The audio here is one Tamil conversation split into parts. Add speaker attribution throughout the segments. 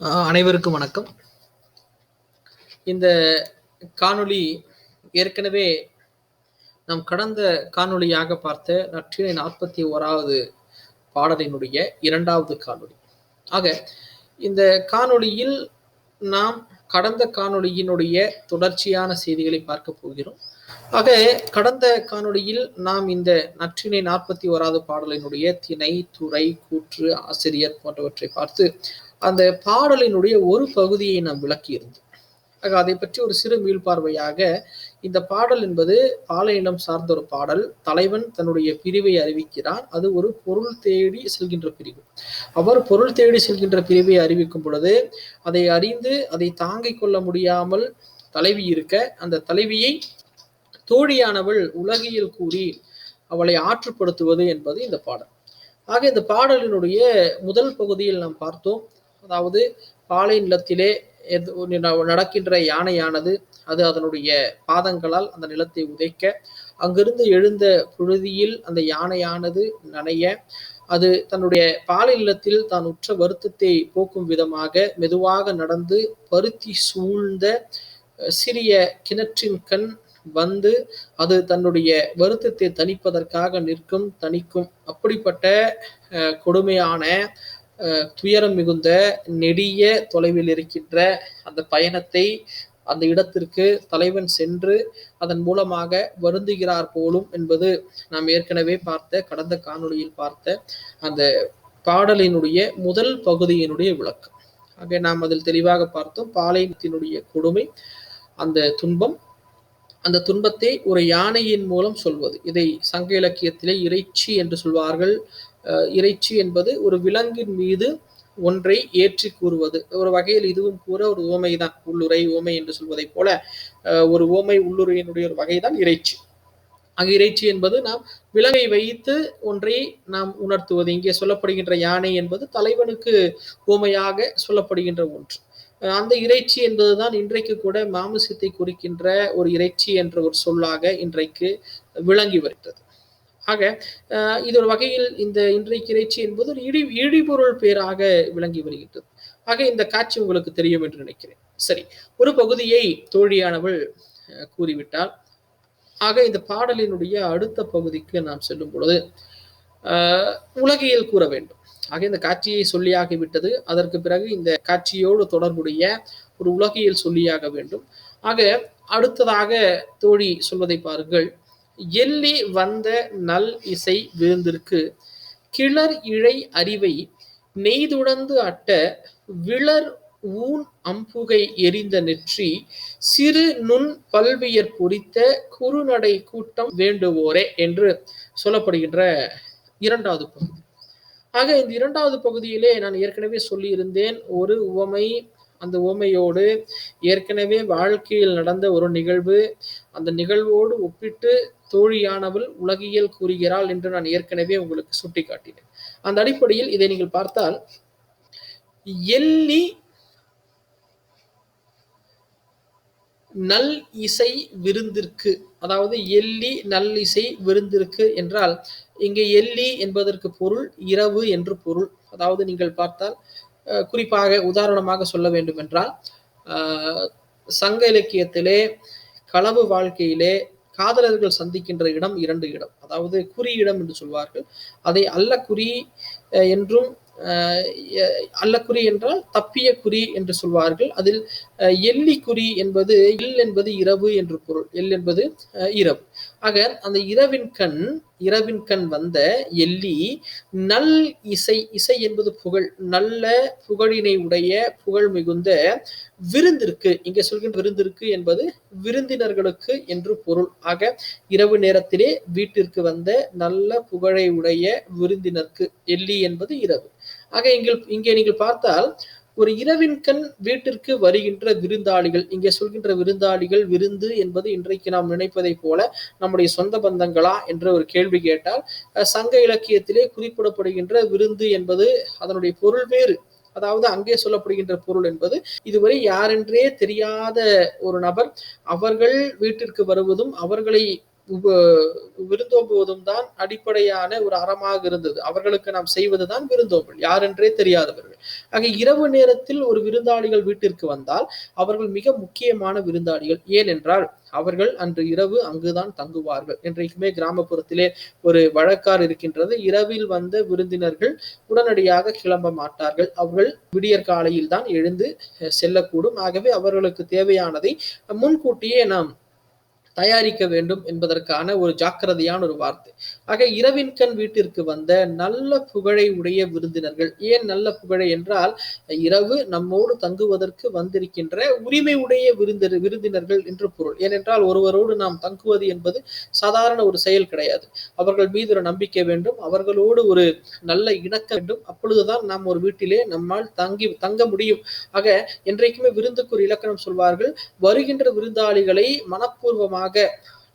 Speaker 1: அனைவருக்கும் வணக்கம். இந்த காணொளி ஏற்கனவே நாம் கடந்த காணொளியாக பார்த்த நற்றினை நாற்பத்தி ஓராவது பாடலினுடைய இரண்டாவது காணொளி. ஆக இந்த காணொளியில் நாம் கடந்த காணொளியினுடைய தொடர்ச்சியான செய்திகளை பார்க்க போகிறோம். ஆக கடந்த காணொளியில் நாம் இந்த நற்றினை நாற்பத்தி ஓராவது பாடலினுடைய திணை துறை கூற்று ஆசிரியர் போன்றவற்றை பார்த்து அந்த பாடலினுடைய ஒரு பகுதியை நாம் விளக்கியிருந்தோம். ஆக அதை பற்றி ஒரு சிறு மீள்பார்வையாக இந்த பாடல் என்பது பாலையினம் சார்ந்த ஒரு பாடல். தலைவன் தன்னுடைய பிரிவை அறிவிக்கிறான். அது ஒரு பொருள் தேடி செல்கின்ற பிரிவு. அவர் பொருள் தேடி செல்கின்ற பிரிவை அறிவிக்கும் பொழுது அதை அறிந்து அதை தாங்கிக் கொள்ள முடியாமல் தலைவி இருக்க அந்த தலைவியை தோழியானவள் உலகியல் கூறி அவளை ஆற்றுப்படுத்துவது என்பது இந்த பாடல். ஆக இந்த பாடலினுடைய முதல் பகுதியில் நாம் பார்த்தோம். அதாவது பாலை நிலத்திலே எது நடக்கின்ற யானையானது அது அதனுடைய பாதங்களால் அந்த நிலத்தை உதைக்க அங்கிருந்து எழுந்த புழுதியில் அந்த யானையானது நனைய அது தன்னுடைய பாலை நிலத்தில் தான் உற்ற வருத்தத்தை போக்கும் விதமாக மெதுவாக நடந்து பருத்தி சூழ்ந்த சிறிய கிணற்றின் கண் வந்து அது தன்னுடைய வருத்தத்தை தணிப்பதற்காக நிற்கும் தணிக்கும். அப்படிப்பட்ட கொடுமையான துயரம் மிகுந்த நெடிய தொலைவில் இருக்கின்ற அந்த பயணத்தை அந்த இடத்திற்கு தலைவன் சென்று அதன் மூலமாக வருந்துகிறார் போலும் என்பது நாம் ஏற்கனவே பார்த்த கடந்த காணொளியில் பார்த்த அந்த பாடலினுடைய முதல் பகுதியினுடைய விளக்கம். ஆக நாம் அதில் தெளிவாக பார்த்தோம் பாளையத்தினுடைய கொடுமை அந்த துன்பம் அந்த துன்பத்தை ஒரு யானையின் மூலம் சொல்வது. இதை சங்க இலக்கியத்திலே இறைச்சி என்று சொல்வார்கள். இறைச்சி என்பது ஒரு விலங்கின் மீது ஒன்றை ஏற்றி கூறுவது. ஒரு வகையில் இதுவும் கூற ஒரு ஓமை தான். உள்ளுரை ஓமை என்று சொல்வதை போல ஒரு ஓமை உள்ளுரையினுடைய ஒரு வகைதான் இறைச்சி. அங்கு இறைச்சி என்பது நாம் விலங்கை வைத்து ஒன்றை நாம் உணர்த்துவது. இங்கே சொல்லப்படுகின்ற யானை என்பது தலைவனுக்கு ஓமையாக சொல்லப்படுகின்ற ஒன்று. அந்த இறைச்சி என்பதுதான் இன்றைக்கு கூட மாமிசத்தை குறிக்கின்ற ஒரு இறைச்சி என்ற ஒரு சொல்லாக இன்றைக்கு விளங்கி வருகிறது. ஆக இது ஒரு வகையில் இந்த இன்றைக்கு இறைச்சி என்பது ஒரு இடி இடிபொருள் பேராக விளங்கி வருகின்றது. ஆக இந்த காட்சி உங்களுக்கு தெரியும் என்று நினைக்கிறேன். சரி ஒரு பகுதியை தோழியானவள் கூறிவிட்டால் ஆக இந்த பாடலினுடைய அடுத்த பகுதிக்கு நாம் செல்லும் பொழுது உலகியல் கூற வேண்டும். ஆக இந்த காட்சியை சொல்லியாகிவிட்டது அதற்கு பிறகு இந்த காட்சியோடு தொடர்புடைய ஒரு உலகியல் சொல்லியாக வேண்டும். ஆக அடுத்ததாக தோழி சொல்வதை பாருங்கள். எள்ளி வந்த நல் இசை விருந்திற்கு கிளர் இழை அறிவை நெய்துடந்து அட்ட விளர் ஊன் அம்புகை எரிந்த நெற்றி சிறு நுண் பல்வியர் பொறித்த குறுநடை கூட்டம் வேண்டுவோரே என்று சொல்லப்படுகின்ற இரண்டாவது பகுதி. ஆக இந்த இரண்டாவது பகுதியிலே நான் ஏற்கனவே சொல்லியிருந்தேன் ஒரு உவமை அந்த உவமையோடு ஏற்கனவே வாழ்க்கையில் நடந்த ஒரு நிகழ்வு அந்த நிகழ்வோடு ஒப்பிட்டு தோழியானவள் உலகியல் கூறுகிறாள் என்று நான் ஏற்கனவே உங்களுக்கு சுட்டிக்காட்டினேன். அந்த அடிப்படையில் இதை நீங்கள் பார்த்தால் எள்ளி நல் இசை விருந்திற்கு அதாவது எள்ளி நல் இசை விருந்திற்கு என்றால் இங்கே எள்ளி என்பதற்கு பொருள் இரவு என்று பொருள். அதாவது நீங்கள் பார்த்தால் குறிப்பாக உதாரணமாக சொல்ல வேண்டும் என்றால் சங்க இலக்கியத்திலே களவு வாழ்க்கையிலே காதலர்கள் சந்திக்கின்ற இடம் இரண்டு இடம். அதாவது குறி இடம் என்று சொல்வார்கள். அதை அல்ல குறி என்றும் அல்லக்குறி என்றால் தப்பிய குறி என்று சொல்வார்கள். அதில் எள்ளி குறி என்பது எல் என்பது இரவு என்று பொருள். எல் என்பது இரவு. ஆக அந்த இரவின் கண் இரவின் கண் வந்த எல்லி நல் இசை இசை என்பது புகழ் நல்ல புகழினை உடைய புகழ் மிகுந்த விருந்திற்கு இங்கே சொல்கின்ற விருந்திற்கு என்பது விருந்தினர்களுக்கு என்று பொருள். ஆக இரவு நேரத்திலே வீட்டிற்கு வந்த நல்ல புகழை உடைய விருந்தினருக்கு எல்லி என்பது இரவு. ஆக இங்கே இங்கே நீங்கள் பார்த்தால் ஒரு இரவின் கண் வீட்டிற்கு வருகின்ற விருந்தாளிகள் இங்கே சொல்கின்ற விருந்தாளிகள் விருந்து என்பது இன்றைக்கு நாம் நினைப்பதை போல நம்முடைய சொந்த பந்தங்களா என்ற ஒரு கேள்வி கேட்டால் சங்க இலக்கியத்திலே குறிப்பிடப்படுகின்ற விருந்து என்பது அதனுடைய பொருள் வேறு. அதாவது அங்கே சொல்லப்படுகின்ற பொருள் என்பது இதுவரை யாரென்றே தெரியாத ஒரு நபர் அவர்கள் வீட்டிற்கு வருவதும் அவர்களை விருந்தோம்புவதும் தான் அடிப்படையான ஒரு அறமாக இருந்தது. அவர்களுக்கு நாம் செய்வதுதான் விருந்தோம்பல். யார் என்றே தெரியாதவர்கள். ஆக இரவு நேரத்தில் ஒரு விருந்தாளிகள் வீட்டிற்கு வந்தால் அவர்கள் மிக முக்கியமான விருந்தாளிகள். ஏனென்றால் அவர்கள் அன்று இரவு அங்குதான் தங்குவார்கள். என்றைக்குமே கிராமப்புறத்திலே ஒரு வழக்கார் இருக்கின்றது. இரவில் வந்த விருந்தினர்கள் உடனடியாக கிளம்ப மாட்டார்கள். அவர்கள் விடியற் காலையில் தான் எழுந்து செல்லக்கூடும். ஆகவே அவர்களுக்கு தேவையானதை முன்கூட்டியே நாம் தயாரிக்க வேண்டும் என்பதற்கான ஒரு ஜாக்கிரதையான ஒரு வார்த்தை. ஆக இரவின் கண் வீட்டிற்கு வந்த நல்ல புகழை உடைய விருந்தினர்கள் ஏன் நல்ல புகழை என்றால் இரவு நம்மோடு தங்குவதற்கு வந்திருக்கின்ற உரிமை உடைய விருந்தினர் விருந்தினர்கள் என்று பொருள். ஏனென்றால் ஒருவரோடு நாம் தங்குவது என்பது சாதாரண ஒரு செயல் கிடையாது. அவர்கள் மீது ஒரு நம்பிக்கை வேண்டும் அவர்களோடு ஒரு நல்ல இணக்க வேண்டும். அப்பொழுதுதான் நாம் ஒரு வீட்டிலே நம்மால் தங்கி தங்க முடியும். ஆக என்றைக்குமே விருந்துக்கு ஒரு இலக்கணம் சொல்வார்கள் வருகின்ற விருந்தாளிகளை மனப்பூர்வமாக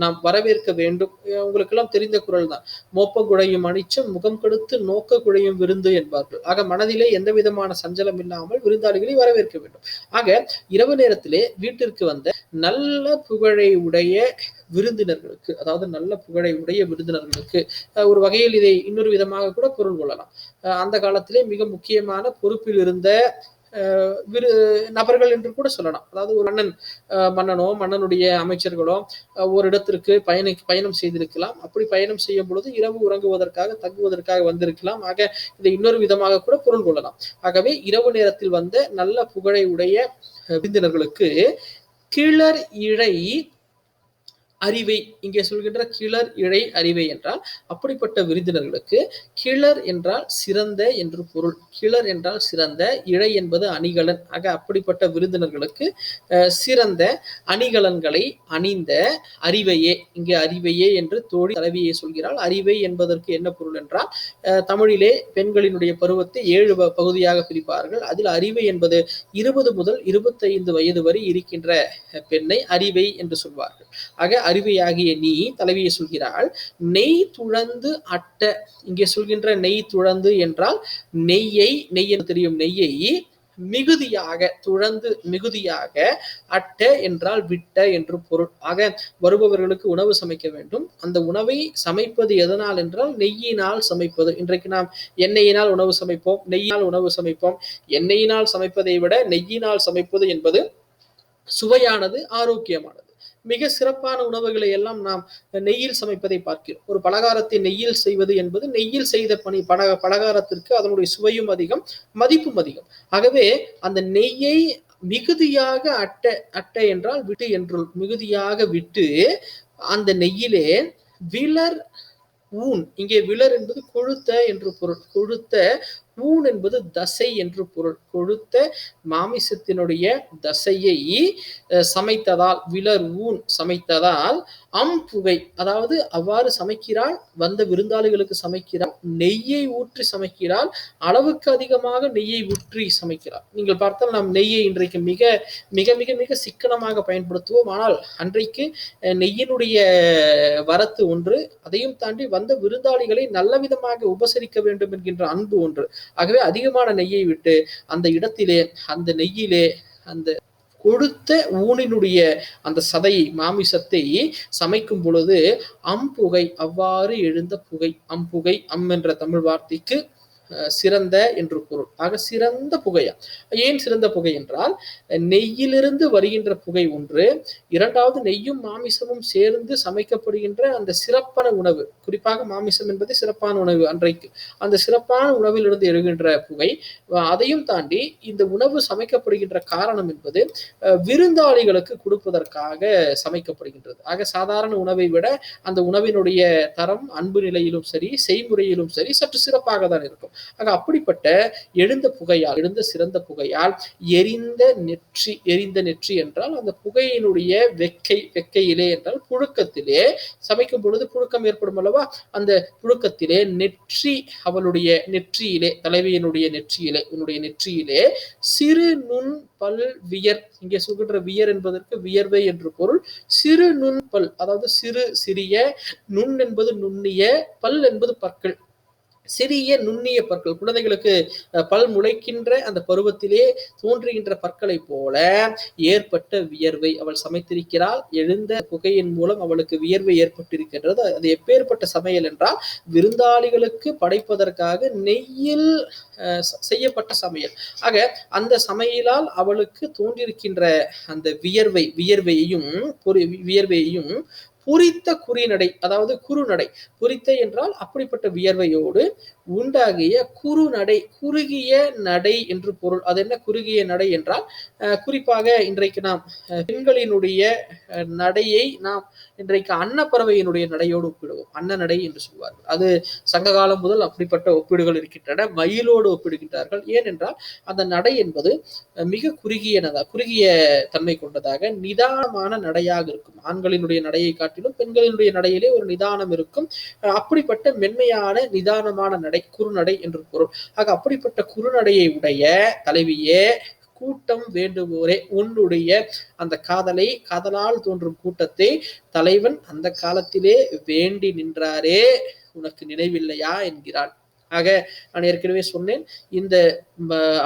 Speaker 1: நாம் வரவேற்க வேண்டும். உங்களுக்கு எல்லாம் தெரிந்த குரல் தான் மோப்ப குழையும் அணிச்சம் முகம் கொடுத்து நோக்க குழையும் விருந்து என்பார்கள். ஆக மனதிலே எந்த விதமான சஞ்சலம் இல்லாமல் விருந்தாளிகளை வரவேற்க வேண்டும். ஆக இரவு நேரத்திலே வீட்டிற்கு வந்த நல்ல புகழை உடைய விருந்தினர்களுக்கு அதாவது நல்ல புகழை உடைய விருந்தினர்களுக்கு ஒரு வகையில் இதை இன்னொரு விதமாக கூட பொருள் கொள்ளலாம். அந்த காலத்திலே மிக முக்கியமான பொறுப்பில் இருந்த விரு நபர்கள் என்று கூட சொல்லலாம். அதாவது ஒரு மன்னன் மன்னனோ மன்னனுடைய அமைச்சர்களோ ஒரு இடத்திற்கு பயணி பயணம் செய்திருக்கலாம். அப்படி பயணம் செய்யும் பொழுது இரவு உறங்குவதற்காக தங்குவதற்காக வந்திருக்கலாம். ஆக இதை இன்னொரு விதமாக கூட பொருள் கொள்ளலாம். ஆகவே இரவு நேரத்தில் வந்த நல்ல புகழை உடைய விருந்தினர்களுக்கு கிளர் இழை அறிவை இங்கே சொல்கின்ற கிளர் இழை அறிவை என்றால் அப்படிப்பட்ட விருந்தினர்களுக்கு கிளர் என்றால் சிறந்த என்று பொருள். கிளர் என்றால் சிறந்த இழை என்பது அணிகலன். ஆக அப்படிப்பட்ட விருந்தினர்களுக்கு சிறந்த அணிகலன்களை அணிந்த அறிவையே இங்கே அறிவையே என்று தோழி தலைவியை சொல்கிறாள். அறிவை என்பதற்கு என்ன பொருள் என்றால் தமிழிலே பெண்களினுடைய பருவத்தை ஏழு பகுதியாக பிரிப்பார்கள். அதில் அறிவை என்பது இருபது முதல் இருபத்தைந்து வயது வரை இருக்கின்ற பெண்ணை அறிவை என்று சொல்வார்கள். ஆக அறிவையாகிய நீ தலைவியை சொல்கிறாள் நெய் துழந்து அட்ட இங்கே சொல்கின்ற நெய் துழந்து என்றால் நெய்யை நெய் என்று தெரியும் நெய்யை மிகுதியாக துழந்து மிகுதியாக அட்ட என்றால் விட்ட என்று பொருள். ஆக வருபவர்களுக்கு உணவு சமைக்க வேண்டும். அந்த உணவை சமைப்பது எதனால் என்றால் நெய்யினால் சமைப்பது. இன்றைக்கு நாம் எண்ணெயினால் உணவு சமைப்போம் நெய்யினால் உணவு சமைப்போம். எண்ணெயினால் சமைப்பதை விட நெய்யினால் சமைப்பது என்பது சுவையானது ஆரோக்கியமானது. மிக சிறப்பான உணவுகளை எல்லாம் நாம் நெய்யில் சமைப்பதை பார்க்கிறோம். ஒரு பலகாரத்தை நெய்யில் செய்வது என்பது நெய்யில் செய்த பணி பல பலகாரத்திற்கு அதனுடைய சுவையும் அதிகம் மதிப்பும் அதிகம். ஆகவே அந்த நெய்யை மிகுதியாக அட்டை அட்டை என்றால் விட்டு என்று மிகுதியாக விட்டு அந்த நெய்யிலே விலர் ஊன் இங்கே விலர் என்பது கொழுத்த என்று பொருள் கொழுத்த ஊன் என்பது தசை என்று பொருள். கொழுத்த மாமிசத்தினுடைய தசையை சமைத்ததால் விலர் ஊன் சமைத்ததால் அம்புகை அதாவது அவ்வாறு சமைக்கிறாள் வந்த விருந்தாளிகளுக்கு சமைக்கிறாள் நெய்யை ஊற்றி சமைக்கிறாள் அளவுக்கு அதிகமாக நெய்யை ஊற்றி சமைக்கிறாள். நீங்கள் பார்த்தால் நாம் நெய்யை இன்றைக்கு மிக மிக மிக மிக சிக்கனமாக பயன்படுத்துவோம். ஆனால் அன்றைக்கு நெய்யினுடைய வரத்து ஒன்று அதையும் தாண்டி வந்த விருந்தாளிகளை நல்ல விதமாக உபசரிக்க வேண்டும் என்கின்ற அன்பு ஒன்று. ஆகவே அதிகமான நெய்யை விட்டு அந்த இடத்திலே அந்த நெய்யிலே அந்த கொடுத்த ஊனினுடைய அந்த சதையை மாமிசத்தை சமைக்கும் பொழுது அம்புகை அவ்வாறு எழுந்த புகை அம்புகை அம் என்ற தமிழ் வார்த்தைக்கு சிறந்த என்று பொருள். ஆக சிறந்த புகையா? ஏன் சிறந்த புகை என்றால் நெய்யிலிருந்து வருகின்ற புகை ஒன்று இரண்டாவது நெய்யும் மாமிசமும் சேர்ந்து சமைக்கப்படுகின்ற அந்த சிறப்பான உணவு. குறிப்பாக மாமிசம் என்பது சிறப்பான உணவு அன்றைக்கு. அந்த சிறப்பான உணவிலிருந்து எழுகின்ற புகை அதையும் தாண்டி இந்த உணவு சமைக்கப்படுகின்ற காரணம் என்பது விருந்தாளிகளுக்கு கொடுப்பதற்காக சமைக்கப்படுகின்றது. ஆக சாதாரண உணவை விட அந்த உணவினுடைய தரம் அன்பு நிலையிலும் சரி செய்முறையிலும் சரி சற்று சிறப்பாக தான் இருக்கும். ஆக அப்படிப்பட்ட எழுந்த புகையால் எழுந்த சிறந்த புகையால் எரிந்த நெற்றி எரிந்த நெற்றி என்றால் அந்த புகையினுடைய வெக்கை வெக்கையிலே என்றால் புழுக்கத்திலே சமைக்கும் பொழுது புழுக்கம் ஏற்படும் அல்லவா? அந்த புழுக்கத்திலே நெற்றி அவளுடைய நெற்றியிலே தலைவியினுடைய நெற்றியிலே உன்னுடைய நெற்றியிலே சிறு நுண் பல் வியர் இங்கே சொல்கின்ற வியர் என்பதற்கு வியர்வை என்று பொருள். சிறு நுண்பல் அதாவது சிறு சிறிய நுண் என்பது நுண்ணிய பல் என்பது பற்கள். சிறிய நுண்ணிய பற்கள் குழந்தைகளுக்கு பல் முளைக்கின்ற அந்த பருவத்திலே தோன்றுகின்ற பற்களை போல ஏற்பட்ட வியர்வை அவள் சமைத்திருக்கிறாள். எழுந்த புகையின் மூலம் அவளுக்கு வியர்வை ஏற்பட்டிருக்கின்றது. அது எப்பேற்பட்ட சமையல் என்றால் விருந்தாளிகளுக்கு படைப்பதற்காக நெய்யில் அஹ், செய்யப்பட்ட சமையல். ஆக அந்த சமையலால் அவளுக்கு தோன்றியிருக்கின்ற அந்த வியர்வை வியர்வையையும் பொறி- வியர்வையையும் புரித்த குறிநடை அதாவது குறுநடை. புரித்த என்றால் அப்படிப்பட்ட வியர்வையோடு உண்டாகிய குறுநடை குறுகிய நடை என்று பொருள். அது என்ன குறுகிய நடை என்றால் குறிப்பாக இன்றைக்கு நாம் பெண்களினுடைய நடையை நாம் இன்றைக்கு அன்னப்பறவையினுடைய நடையோடு ஒப்பிடுவோம். அன்ன நடை என்று சொல்வார்கள். அது சங்க காலம் முதல் அப்படிப்பட்ட ஒப்பீடுகள் இருக்கின்றன மயிலோடு ஒப்பிடுகின்றார்கள். ஏனென்றால் அந்த நடை என்பது மிக குறுகியனதா குறுகிய தன்மை கொண்டதாக நிதானமான நடையாக இருக்கும். ஆண்களினுடைய நடையை காட்டிலும் பெண்களினுடைய நடையிலே ஒரு நிதானம் இருக்கும். அப்படிப்பட்ட மென்மையான நிதானமான நடை குறுநடை என்று பொருள். ஆக அப்படிப்பட்ட குறுநடையை உடைய தலைவியே கூட்டம் வேண்டுவோரே உன்னுடைய அந்த காதலை காதலால் தோன்றும் கூட்டத்தை தலைவன் அந்த காலத்திலே வேண்டி நின்றாரே உனக்கு நினைவில்லையா என்கிறாள். ஆக நான் ஏற்கனவே சொன்னேன். இந்த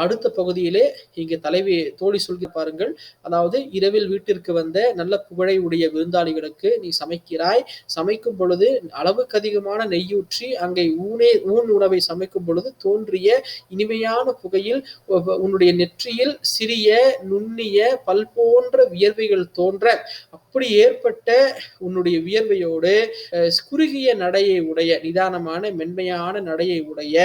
Speaker 1: அடுத்த பகுதியிலே இங்கே தலைவி தோழி சொல்கி பாருங்கள். அதாவது இரவில் வீட்டிற்கு வந்த நல்ல புகழை உடைய விருந்தாளிகளுக்கு நீ சமைக்கிறாய். சமைக்கும் பொழுது அளவுக்கு அதிகமான நெய்யூற்றி அங்கே ஊனே ஊன் உணவை சமைக்கும் பொழுது தோன்றிய இனிமையான புகையில் உன்னுடைய நெற்றியில் சிறிய நுண்ணிய பல் போன்ற வியர்வைகள் தோன்ற அப்படி ஏற்பட்ட உன்னுடைய வியர்வையோடு குறுகிய நடையை உடைய நிதானமான மென்மையான நடையை உடைய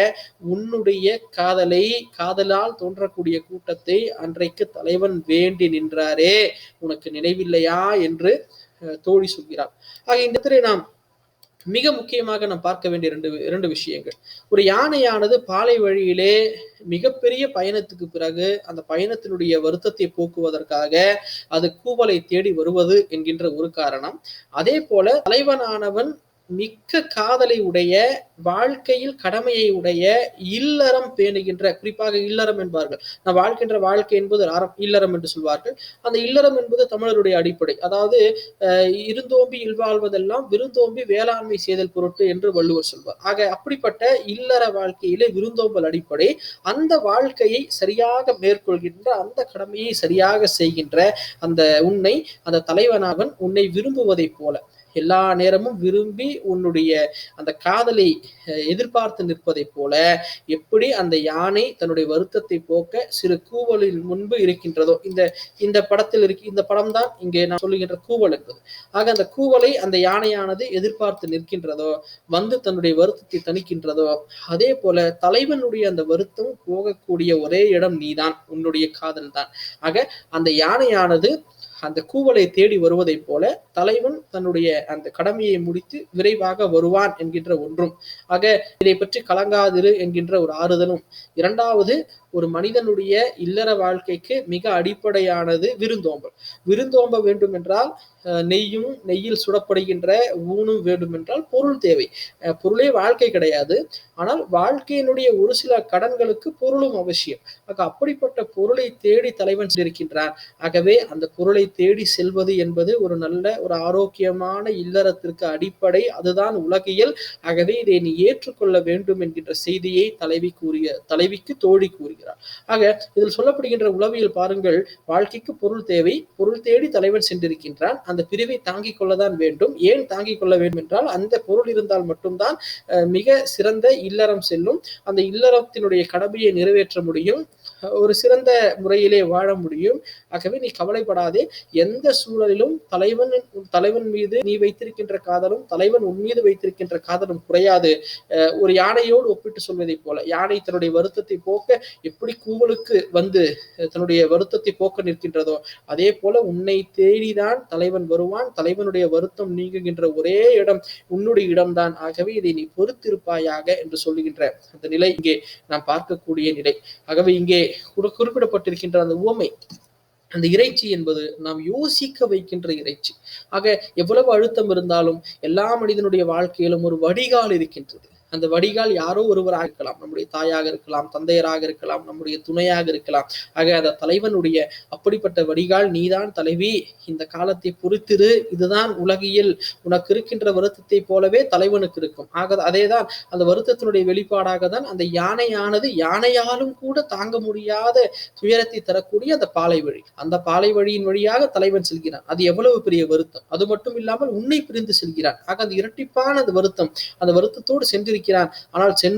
Speaker 1: உன்னுடைய காதலை காதலால் தோன்றக்கூடிய கூட்டத்தை அன்றைக்கு தலைவன் வேண்டி நின்றாரே உனக்கு நினைவில்லையா என்று தோழி சொல்கிறார் ஆக இந்த நாம் மிக முக்கியமாக நாம் பார்க்க வேண்டிய இரண்டு இரண்டு விஷயங்கள். ஒரு யானையானது பாலை வழியிலே மிகப்பெரிய பயணத்துக்கு பிறகு அந்த பயணத்தினுடைய வருத்தத்தை போக்குவதற்காக அது கூவலை தேடி வருவது என்கின்ற ஒரு காரணம். அதே போல தலைவனானவன் மிக்க காதலை உடைய வாழ்க்கையில் கடமையை உடைய இல்லறம் பேணுகின்ற குறிப்பாக இல்லறம் என்பார்கள். நான் வாழ்கின்ற வாழ்க்கை என்பது அறம் இல்லறம் என்று சொல்வார்கள். அந்த இல்லறம் என்பது தமிழருடைய அடிப்படை. அதாவது அஹ், இருந்தோம்பி இல்வாழ்வதெல்லாம் விருந்தோம்பி வேளாண்மை செய்தல் பொருட்டு என்று வள்ளுவர் சொல்வார். ஆக அப்படிப்பட்ட இல்லற வாழ்க்கையிலே விருந்தோம்பல் அடிப்படை. அந்த வாழ்க்கையை சரியாக மேற்கொள்கின்ற அந்த கடமையை சரியாக செய்கின்ற அந்த உன்னை அந்த தலைவனாவன் உன்னை விரும்புவதைப் போல. எல்லா நேரமும் விரும்பி உன்னுடைய அந்த காதலை அஹ், எதிர்பார்த்து நிற்பதைப் போல எப்படி அந்த யானை தன்னுடைய வருத்தத்தை போக்க சிறு கூவலின் முன்பு இருக்கின்றதோ இந்த இந்த படத்தில் இருக்கு இந்த படம் தான் இங்கே நான் சொல்லுகின்ற கூவல் என்பது. ஆக அந்த கூவலை அந்த யானையானது எதிர்பார்த்து நிற்கின்றதோ வந்து தன்னுடைய வருத்தத்தை தணிக்கின்றதோ அதே போல தலைவனுடைய அந்த வருத்தம் போகக்கூடிய ஒரே இடம் நீதான் உன்னுடைய காதல் தான் ஆக அந்த யானையானது அந்த கூவலை தேடி வருவதைப் போல தலைவன் தன்னுடைய அந்த கடமையை முடித்து விரைவாக வருவான் என்கின்ற ஒன்றும். ஆக இதை பற்றி கலங்காதிரு என்கின்ற ஒரு ஆறுதலும். இரண்டாவது ஒரு மனிதனுடைய இல்லற வாழ்க்கைக்கு மிக அடிப்படையானது விருந்தோம்பல். விருந்தோம்ப வேண்டும் என்றால் அஹ், நெய்யும் நெய்யில் சுடப்படுகின்ற ஊனும் வேண்டும் என்றால் பொருள் தேவை. அஹ், பொருளே வாழ்க்கை கிடையாது. ஆனால் வாழ்க்கையினுடைய ஒரு சில கடன்களுக்கு பொருளும் அவசியம். ஆக அப்படிப்பட்ட பொருளை தேடி தலைவன் இருக்கின்றான் ஆகவே அந்த பொருளை தேடி செல்வது என்பது ஒரு நல்ல ஒரு ஆரோக்கியமான இல்லறத்திற்கு அடிப்படை. அதுதான் உலகியல். ஆகவே இதை நீ ஏற்றுக்கொள்ள வேண்டும் என்கின்ற செய்தியை தலைவி கூறிய தலைவிக்கு தோழி கூறுகிறார் ஆக இதில் சொல்லப்படுகின்ற உளவியல் பாருங்கள். வாழ்க்கைக்கு பொருள் தேவை. பொருள் தேடி தலைவன் சென்றிருக்கின்றான். அந்த பிரிவை தாங்கிக் கொள்ளதான் வேண்டும். ஏன் தாங்கிக் கொள்ள வேண்டும் என்றால் அந்த பொருள் இருந்தால் மட்டும்தான் அஹ், மிக சிறந்த இல்லறம் செல்லும். அந்த இல்லறத்தினுடைய கடமையை நிறைவேற்ற முடியும். ஒரு சிறந்த முறையிலே வாழ முடியும். ஆகவே நீ கவலைப்படாதே. எந்த சூழலிலும் தலைவன் தலைவன் மீது நீ வைத்திருக்கின்ற காதலும் தலைவன் உன் மீது வைத்திருக்கின்ற காதலும் குறையாது. அஹ், ஒரு யானையோடு ஒப்பிட்டு சொல்வதை போல யானை தன்னுடைய வருத்தத்தை போக்க எப்படி கூவலுக்கு வந்து தன்னுடைய வருத்தத்தை போக்க நிற்கின்றதோ அதே போல உன்னை தேடிதான் தலைவன் வருவான். தலைவனுடைய வருத்தம் நீங்குகின்ற ஒரே இடம் உன்னுடைய இடம்தான். ஆகவே இதை நீ பொறுத்திருப்பாயாக என்று சொல்லுகின்ற அந்த நிலை இங்கே நாம் பார்க்கக்கூடிய நிலை. ஆகவே இங்கே குறிப்பிடப்பட்டிருக்கின்ற அந்த உவமை அந்த இறைச்சி என்பது நாம் யோசிக்க வைக்கின்ற இறைச்சி. ஆக எவ்வளவு அழுத்தம் இருந்தாலும் எல்லா மனிதனுடைய வாழ்க்கையிலும் ஒரு வடிகால் இருக்கின்றது. அந்த வடிகால் யாரோ ஒருவராக இருக்கலாம். நம்முடைய தாயாக இருக்கலாம் தந்தையராக இருக்கலாம் நம்முடைய துணையாக இருக்கலாம். ஆக அந்த தலைவனுடைய அப்படிப்பட்ட வடிகால் நீதான் தலைவி. இந்த காலத்தை பொறுத்திரு. இதுதான் உலகியல். உனக்கு இருக்கின்ற வருத்தத்தை போலவே தலைவனுக்கு இருக்கும். ஆக அதேதான் அந்த வருத்தத்தினுடைய வெளிப்பாடாக தான் அந்த யானையானது யானையாலும் கூட தாங்க முடியாத துயரத்தை தரக்கூடிய அந்த பாலை வழி. அந்த பாலை வழியின் வழியாக தலைவன் செல்கிறான். அது எவ்வளவு பெரிய வருத்தம். அது மட்டும் இல்லாமல் உன்னை பிரிந்து செல்கிறான். ஆக அந்த இரட்டிப்பான அந்த வருத்தம் அந்த வருத்தத்தோடு சென்றிருக்கிறான். தெரிவிக்கிறான் ஆனால் சென்று